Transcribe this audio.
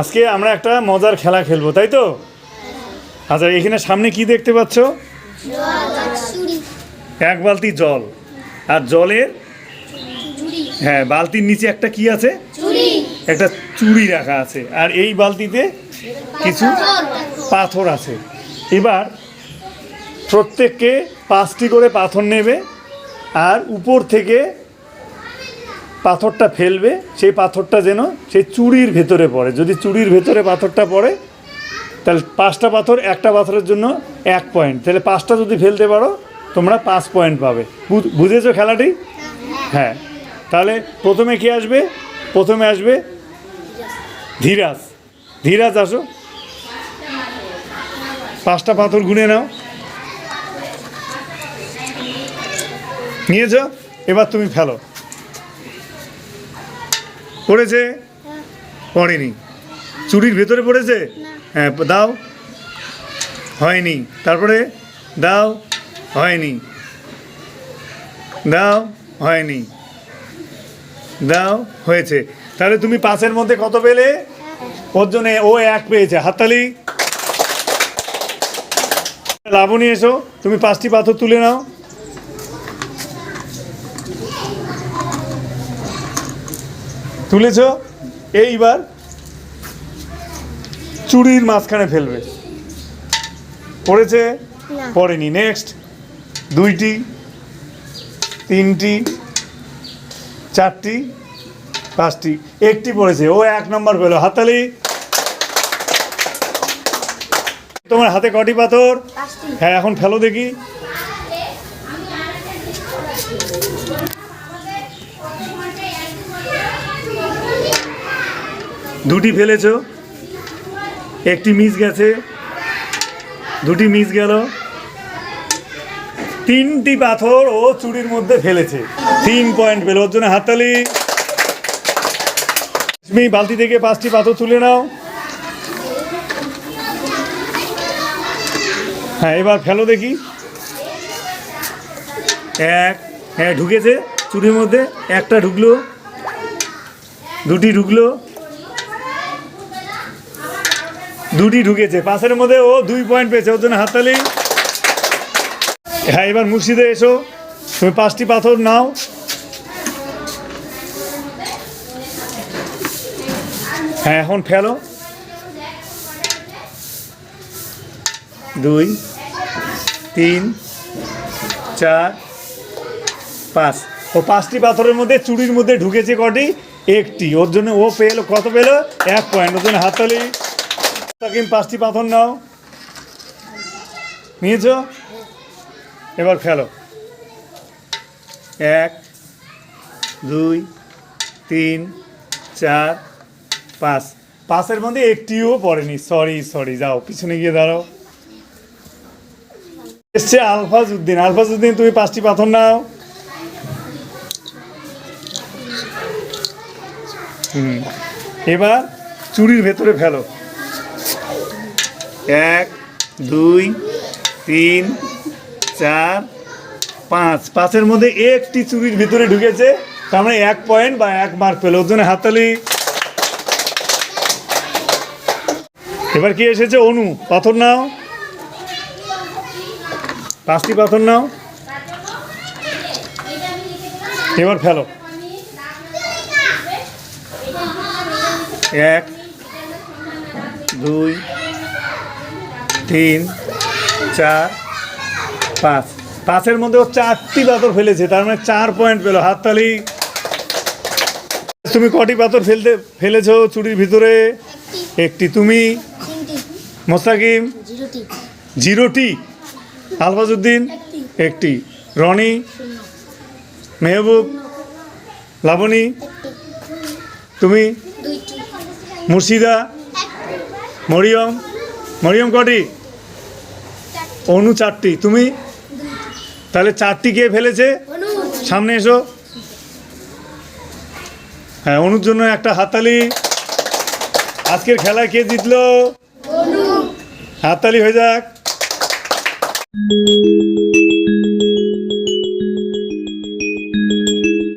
আজকে আমরা একটা মজার খেলা খেলব তাই তো? আচ্ছা এখানে সামনে কি দেখতে পাচ্ছ? এক বালতি জল। আর জলের? হ্যাঁ বালতির নিচে একটা কি আছে? একটা চুড়ি রাখা আছে। আর এই বালতিতে কিছু পাথর আছে। এবার প্রত্যেককে পাঁচটি করে পাথর নেবে আর উপর থেকে পাথরটা ফেলবে, সেই পাথরটা যেন সেই চুড়ির ভেতরে পড়ে। যদি চুড়ির ভেতরে পাথরটা পড়ে, তাহলে পাঁচটা পাথর একটা পাথরের জন্য এক পয়েন্ট তাহলে পাঁচটা যদি ফেলতে পারো, তোমরা পাঁচ পয়েন্ট পাবে। বুঝেছ খেলাটি? হ্যাঁ। তাহলে প্রথমে কে আসবে? প্রথমে আসবে ধীরাজ। ধীরাজ আসো। পাঁচটা পাথর গুনে নাও। নিয়েছ এবার তুমি ফেলো। পড়েছে? পড়েনি। চুরির ভেতরে পড়েছে? হ্যাঁ দাও। হয়নি। তারপরে দাও। হয়নি। দাও। হয়নি। দাও। হয়েছে। তাহলে তুমি পাঁচের মধ্যে কত পেলে? ওর জন্য ও এক পেয়েছে। হাততালি। লাবণী এসো। তুমি পাঁচটি পাথর তুলে নাও। তুলেছ এইবার চুড়ির মাঝখানে ফেলবে। পড়েছে। পড়েনি। নেক্সট দুইটি তিনটি চারটি পাঁচটি। একটি পড়েছে। ও এক নম্বর পেল। হাততালি। তোমার হাতে কটি পাথর? হ্যাঁ এখন ফেলো দেখি। দুটি ফেলেছো। একটি মিস গেছে। দুটি মিস গেল। তিনটি পাথর ও চুরির মধ্যে ফেলেছে। তিন পয়েন্ট পেল ওর জন্য হাততালি। তুমি বালতি থেকে পাঁচটি পাথর তুলে নাও। হ্যাঁ এবার ফেলো দেখি। এক হ্যাঁ ঢুকেছে চুরির মধ্যে। একটা ঢুকলো। দুটি ঢুকলো। দুটি ঢুকেছে। পাশের মধ্যে ও দুই পয়েন্ট পেয়েছে। ওর জন্য হাততালি। হ্যাঁ এবার মুর্শিদে এসো। তুমি পাঁচটি পাথর নাও। হ্যাঁ এখন ফেলো। দুই, তিন, চার, পাঁচ। ও পাঁচটি পাথরের মধ্যে, চুড়ির মধ্যে ঢুকেছে কটি? একটি। ওর জন্য ও পেল। কত পেল? এক পয়েন্ট ওর জন্য হাততালি। তাকিম, পাঁচটি পাথর নাও। নিয়েছ? এবার ফেলো। এক, দুই, তিন, চার, পাঁচ। পাঁচের মধ্যে একটিও পড়েনি। সরি সরি, যাও, পিছনে গিয়ে দাঁড়াও। এসছে আলফাজ উদ্দিন আলফাজ উদ্দিন তুমি পাঁচটি পাথর নাও। হুম। এবার চুরির ভেতরে ফেলো। এক, দুই, তিন, চার, পাঁচ। পাঁচের মধ্যে একটি চুরির ভিতরে ঢুকেছে। তার মানে এক পয়েন্ট বা এক মার্ক পেল। ওর জন্য হাততালি। এবার কি এসেছে? অনু, পাথর নাও। পাঁচটি পাথর নাও। এবার ফেলো। এক, দুই তিন চার পাঁচ। পাঁচের মধ্যে ও চারটি পাথর ফেলেছে তার মানে চার পয়েন্ট পেল। হাততালি। তুমি কটি পাথর ফেলতে ফেলেছো চুরির ভিতরে? একটি তুমি। মোস্তাকিম। জিরোটি। একটি। একটি। রনি। মেহবুব। লাবণী তুমি। মুর্শিদা। মরিয়ম। মরিয়ম কটি? অনু চারটি। তুমি? তাহলে চারটি কে ফেলেছে? সামনে এসো। হ্যাঁ অনুর জন্য একটা হাতালি আজকের খেলায় কে জিতলো? হাতালি হাততালি হয়ে যাক।